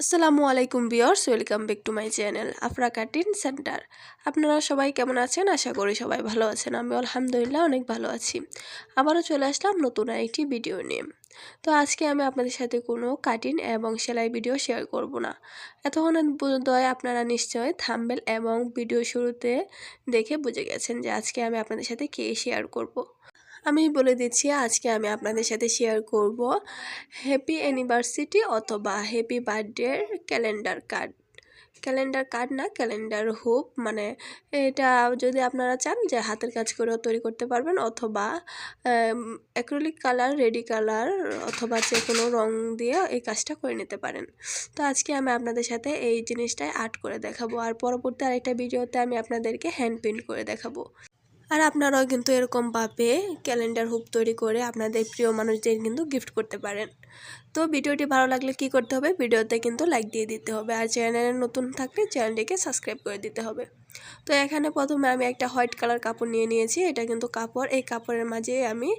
আসসালামু আলাইকুম viewers welcome back to my channel Afra cutting center. আপনারা সবাই কেমন আছেন? আশা করি সবাই ভালো আছেন। আমি আলহামদুলিল্লাহ অনেক ভালো আছি। আবারও চলে আসলাম নতুন একটি ভিডিও নিয়ে। তো আজকে আমি আপনাদের সাথে কোনো কাটিং এবং সেলাই ভিডিও শেয়ার করব না। এতক্ষণ বোধহয় আপনারা নিশ্চয় থাম্বেল এবং ভিডিও শুরুতে দেখে বুঝে গেছেন যে আজকে আমি আপনাদের সাথে কে শেয়ার করব। আমি বলে দিচ্ছি, আজকে আমি আপনাদের সাথে শেয়ার করব হ্যাপি অ্যানিভার্সিটি অথবা হ্যাপি বার্থডের ক্যালেন্ডার কার্ড ক্যালেন্ডার কার্ড না ক্যালেন্ডার হুপ মানে এটা যদি আপনারা চান যে হাতের কাজ করেও তৈরি করতে পারবেন অথবা অ্যাক্রিলিক কালার রেডি কালার অথবা যে কোনো রং দিয়ে এই কাজটা করে নিতে পারেন। তো আজকে আমি আপনাদের সাথে এই জিনিসটাই আর্ট করে দেখাবো। আর পরবর্তী আরেকটা ভিডিওতে আমি আপনাদেরকে হ্যান্ড প্রিন্ট করে দেখাবো। আর আপনারাও কিন্তু এরকমভাবে ক্যালেন্ডার হুপ তৈরি করে আপনাদের প্রিয় মানুষদের কিন্তু গিফট করতে পারেন। তো ভিডিওটি ভালো লাগলে কি করতে হবে? ভিডিওতে কিন্তু লাইক দিয়ে দিতে হবে। আর চ্যানেলে নতুন থাকলে চ্যানেলটিকে সাবস্ক্রাইব করে দিতে হবে। তো এখানে প্রথমে আমি একটা হোয়াইট কালার কাপড় নিয়ে নিয়েছি। এটা কিন্তু কাপড়। এই কাপড়ের মাঝে আমি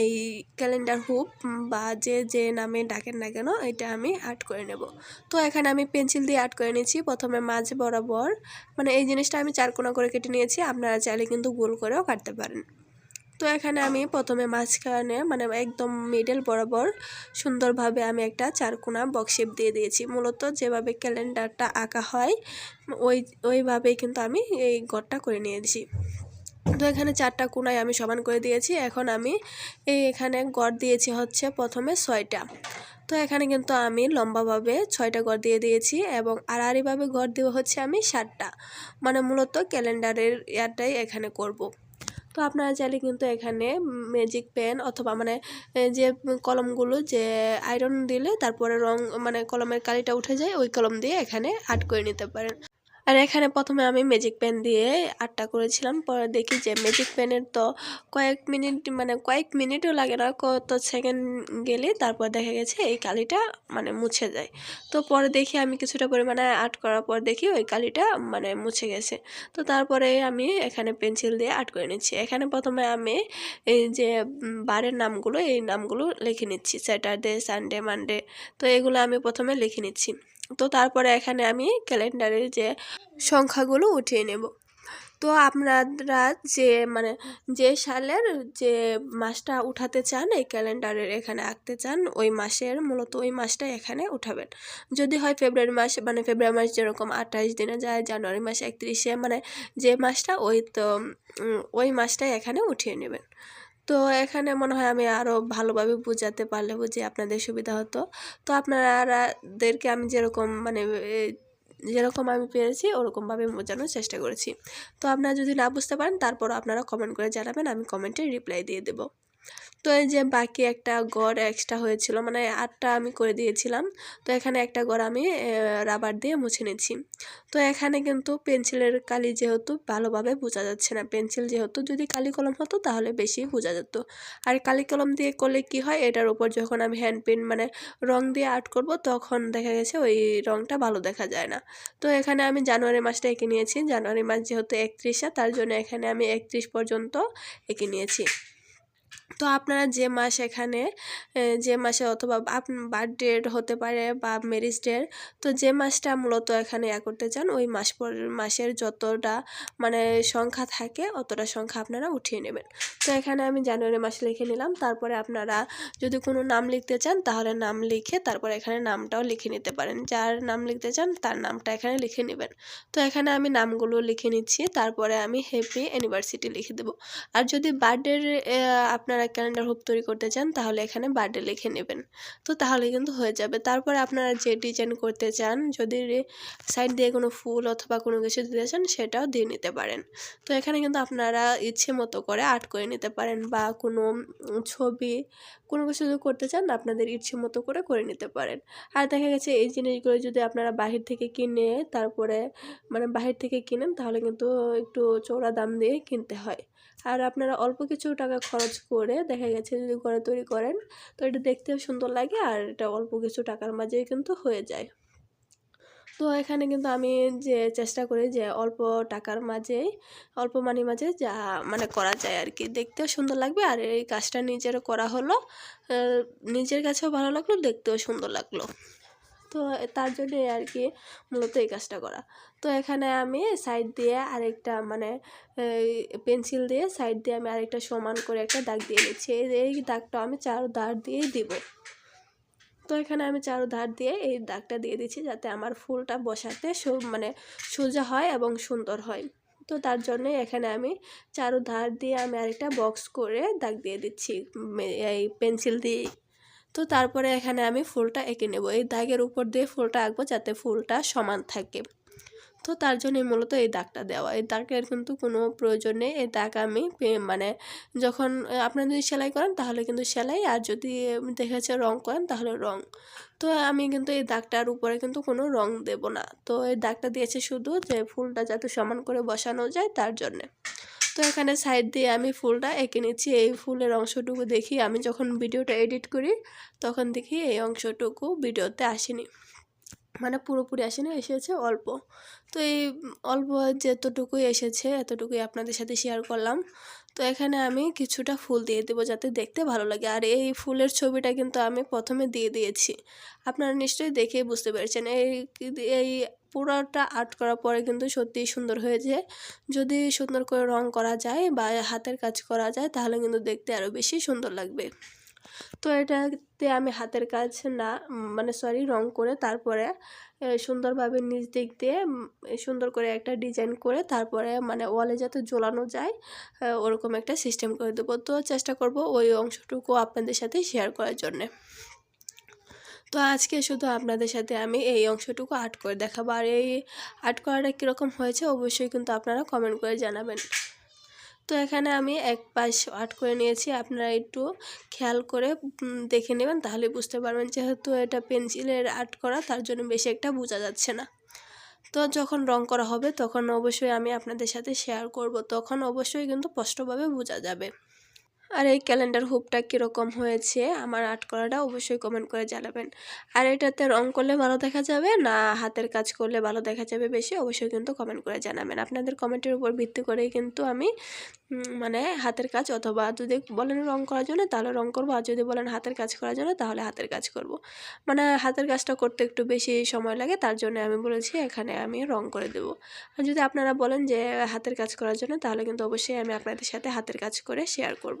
এই ক্যালেন্ডার হুপ বা যে যে নামে ডাকেন না কেন, এটা আমি আর্ট করে নেব। তো এখানে আমি পেন্সিল দিয়ে আর্ট করে নিয়েছি। প্রথমে মাঝ বরাবর মানে এই জিনিসটা আমি চারকোনা করে কেটে নিয়েছি। আপনারা চাইলে কিন্তু গোল করেও কাটতে পারেন। তো এখানে আমি প্রথমে মাঝখানে মানে একদম মিডল বরাবর সুন্দরভাবে আমি একটা চারকোনা বক্স শেপ দিয়ে দিয়েছি। মূলত যেভাবে ক্যালেন্ডারটা আঁকা হয়, ওই, ওইভাবেই কিন্তু আমি এই গড়টা করে নিয়েছি। তো এখানে চারটা কোনায় আমি সমান করে দিয়েছি। এখন আমি এই এখানে গড় দিয়েছি হচ্ছে প্রথমে ছয়টা। তো এখানে কিন্তু আমি লম্বাভাবে ছয়টা গড় দিয়ে দিয়েছি এবং আড়াআড়িভাবে গড় দেওয়া হচ্ছে আমি সাতটা। মানে মূলত ক্যালেন্ডারের ইয়ারটাই এখানে করব। তো আপনারা চাইলে কিন্তু এখানে ম্যাজিক পেন অথবা মানে যে কলমগুলো যে আয়রন দিলে তারপরে রং মানে কলমের কালিটা উঠে যায়, ওই কলম দিয়ে এখানে আর্ট করে নিতে পারেন। আর এখানে প্রথমে আমি ম্যাজিক পেন দিয়ে আটটা করেছিলাম, পরে দেখি যে ম্যাজিক পেনের তো কয়েক মিনিট মানে কয়েক মিনিটও লাগে না, কত সেকেন্ড গেলে তারপর দেখা গেছে এই কালিটা মানে মুছে যায়। তো পরে দেখি আমি কিছুটা পরিমাণে আর্ট করার পর দেখি ওই কালিটা মানে মুছে গেছে। তো তারপরে আমি এখানে পেন্সিল দিয়ে আর্ট করে নিচ্ছি। এখানে প্রথমে আমি এই যে বারের নামগুলো, এই নামগুলো লিখে নিচ্ছি স্যাটারডে সানডে মানডে তো এগুলো আমি প্রথমে লিখে নিচ্ছি। তো তারপরে এখানে আমি ক্যালেন্ডারের যে সংখ্যাগুলো উঠিয়ে নেব। তো আপনারা যে মানে যে সালের যে মাসটা উঠাতে চান, এই ক্যালেন্ডারের এখানে আঁকতে চান, ওই মাসের মূলত ওই মাসটা এখানে উঠাবেন। যদি হয় ফেব্রুয়ারি মাস মানে ফেব্রুয়ারি মাস যেরকম আঠাইশ দিনে যায়, জানুয়ারি মাস একত্রিশে মানে যে মাসটা ওই তো ওই মাসটাই এখানে উঠিয়ে নেবেন। তো এখানে মনে হয় আমি আরও ভালোভাবে বোঝাতে পারলে বুঝি আপনাদের সুবিধা হতো। তো আপনারাদেরকে আমি যেরকম মানে যেরকম আমি পেরেছি ওরকমভাবে বোঝানোর চেষ্টা করেছি। তো আপনারা যদি না বুঝতে পারেন তারপর আপনারা কমেন্ট করে জানাবেন, আমি কমেন্টে রিপ্লাই দিয়ে দেবো। তো এই যে বাকি একটা গড় এক্সট্রা হয়েছিল মানে আটটা আমি করে দিয়েছিলাম, তো এখানে একটা গড় আমি রাবার দিয়ে মুছে নিচ্ছি। তো এখানে কিন্তু পেন্সিলের কালি যেহেতু ভালোভাবে বোঝা যাচ্ছে না। পেন্সিল যেহেতু যদি কালি কলম হতো তাহলে বেশি বোঝা যেত। আর কালি কলম দিয়ে করলে কি হয়? এটার উপর যখন আমি হ্যান্ড পেন মানে রং দিয়ে আর্ট করব, তখন দেখা গেছে ওই রংটা ভালো দেখা যায় না। তো এখানে আমি জানুয়ারি মাসটা এঁকে নিয়েছি। জানুয়ারি মাস যেহেতু একত্রিশে, তার জন্য এখানে আমি একত্রিশ পর্যন্ত এঁকে নিয়েছি। তো আপনারা যে মাস এখানে যে মাসে অথবা বার্থডে হতে পারে বা ম্যারিজ ডে তো যে মাসটা মূলত এখানে ইয়া করতে চান, ওই মাস পর, মাসের যতটা মানে সংখ্যা থাকে, অতটা সংখ্যা আপনারা উঠিয়ে নেবেন। তো এখানে আমি জানুয়ারি মাসে লিখে নিলাম, তারপরে আপনারা যদি কোনো নাম লিখতে চান, তাহলে নাম লিখে তারপর এখানে নামটাও লিখে নিতে পারেন। যার নাম লিখতে চান, তার নামটা এখানে লিখে নেবেন। তো এখানে আমি নামগুলো লিখে নিচ্ছি, তারপরে আমি হ্যাপি অ্যানিভার্সিটি লিখে দেবো। আর যদি বার্থডের আপনারা ক্যালেন্ডার হুপ তৈরি করতে চান, তাহলে এখানে বার্থডে লিখে নেবেন। তো তাহলে কিন্তু হয়ে যাবে। তারপরে আপনারা যে ডিজাইন করতে চান, যদি সাইড দিয়ে কোনো ফুল অথবা কোনো কিছু দিতে চান, সেটাও দিয়ে নিতে পারেন। তো এখানে কিন্তু আপনারা ইচ্ছে মতো করে আর্ট করে নিতে পারেন বা কোনো ছবি, কোনো কিছু যদি করতে চান, আপনাদের ইচ্ছে মতো করে করে নিতে পারেন। আর দেখা গেছে এই জিনিসগুলো যদি আপনারা বাহির থেকে কিনে, তারপরে মানে বাহির থেকে কিনেন, তাহলে কিন্তু একটু চৌড়া দাম দিয়ে কিনতে হয়। আর আপনারা অল্প কিছু টাকা খরচ করে দেখা গেছে যদি ঘরে তৈরি করেন, তো এটা দেখতেও সুন্দর লাগে আর এটা অল্প কিছু টাকার মাঝেই কিন্তু হয়ে যায়। তো এখানে কিন্তু আমি যে চেষ্টা করি যে অল্প টাকার মাঝেই, অল্প মানি মাঝে যা মানে করা যায় আর কি দেখতেও সুন্দর লাগবে আর এই কাজটা নিজের করা হলো নিজের কাছেও ভালো লাগল, দেখতেও সুন্দর লাগল। তো তার জন্য আর কি মূলত এই কাজটা করা। তো এখানে আমি সাইড দিয়ে আরেকটা মানে পেন্সিল দিয়ে সাইড দিয়ে আমি আরেকটা সমান করে একটা দাগ দিয়ে নিচ্ছি। এই- দাগটা আমি চার দাগ দিয়েই দিব। তো এখানে আমি চারো ধার দিয়ে এই দাগটা দিয়ে দিচ্ছি যাতে আমার ফুলটা বসাতে মানে সোজা হয় এবং সুন্দর হয়। তো তার জন্য এখানে আমি চারো ধার দিয়ে আমি আরেকটা বক্স করে দাগ দিয়ে দিচ্ছি। এই পেন্সিল দিয়ে তো তারপরে এখানে আমি ফুলটা এঁকে নেব। এই দাগের উপর দিয়ে ফুলটা আঁকবো যাতে ফুলটা সমান থাকে। তো তার জন্যই মূলত এই দাগটা দেওয়া। এই দাগের কিন্তু কোনো প্রয়োজন নেই। এই দাগ আমি মানে যখন আপনারা যদি সেলাই করেন তাহলে কিন্তু সেলাই, আর যদি দেখেছে রং করেন তাহলে রং। তো আমি কিন্তু এই দাগটার উপরে কিন্তু কোনো রং দেব না। তো এই দাগটা দিয়েছে শুধু যে ফুলটা যাতে সমান করে বসানো যায় তার জন্যে। তো এখানে সাইড দিয়ে আমি ফুলটা এঁকে নিচ্ছি। এই ফুলের অংশটুকু দেখি। আমি যখন ভিডিওটা এডিট করি, তখন দেখি এই অংশটুকু ভিডিওতে আসেনি। মানে পুরোপুরি আসেনি, এসেছে অল্প। তো এই অল্প যেতটুকুই এসেছে, এতটুকুই আপনাদের সাথে শেয়ার করলাম। তো এখানে আমি কিছুটা ফুল দিয়ে দেবো যাতে দেখতে ভালো লাগে। আর এই ফুলের ছবিটা কিন্তু আমি প্রথমে দিয়ে দিয়েছি। আপনারা নিশ্চয়ই দেখে বুঝতে পেরেছেন। এই এই পুরোটা আর্ট করার পরে কিন্তু সত্যিই সুন্দর হয়েছে। যদি সুন্দর করে রং করা যায় বা হাতের কাজ করা যায়, তাহলে কিন্তু দেখতে আরও বেশি সুন্দর লাগবে। তো এটাতে আমি হাতের কাজ না মানে সরি রং করে তারপরে সুন্দরভাবে নিচ দিক দিয়ে সুন্দর করে একটা ডিজাইন করে তারপরে মানে ওয়ালে যাতে ঝোলানো যায় ওরকম একটা সিস্টেম করে দেবো। তো চেষ্টা করব ওই অংশটুকু আপনাদের সাথে শেয়ার করার জন্যে। তো আজকে শুধু আপনাদের সাথে আমি এই অংশটুকু আর্ট করে দেখাবো। আর এই আর্ট করাটা কীরকম হয়েছে অবশ্যই কিন্তু আপনারা কমেন্ট করে জানাবেন। তো এখানে আমি এক পাশ আট করে নিয়েছি। আপনারা একটু খেয়াল করে দেখে নেবেন, তাহলে বুঝতে পারবেন যেহেতু এটা পেন্সিলের আর্ট করা, তার জন্য বেশি একটা বোঝা যাচ্ছে না। তো যখন রং করা হবে, তখন অবশ্যই আমি আপনাদের সাথে শেয়ার করব। তখন অবশ্যই কিন্তু স্পষ্টভাবে বোঝা যাবে। আর এই ক্যালেন্ডার হুপটা কীরকম হয়েছে আমার আর্ট করাটা অবশ্যই কমেন্ট করে জানাবেন। আর এটাতে রং করলে ভালো দেখা যাবে, না হাতের কাজ করলে ভালো দেখা যাবে বেশি, অবশ্যই কিন্তু কমেন্ট করে জানাবেন। আপনাদের কমেন্টের উপর ভিত্তি করেই কিন্তু আমি মানে হাতের কাজ অথবা যদি বলেন রং করার জন্য, তাহলে রং করব। আর যদি বলেন হাতের কাজ করার জন্য, তাহলে হাতের কাজ করব। মানে হাতের কাজটা করতে একটু বেশি সময় লাগে, তার জন্য আমি বলেছি এখানে আমি রং করে দেব। আর যদি আপনারা বলেন যে হাতের কাজ করার জন্য, তাহলে কিন্তু অবশ্যই আমি আপনাদের সাথে হাতের কাজ করে শেয়ার করব।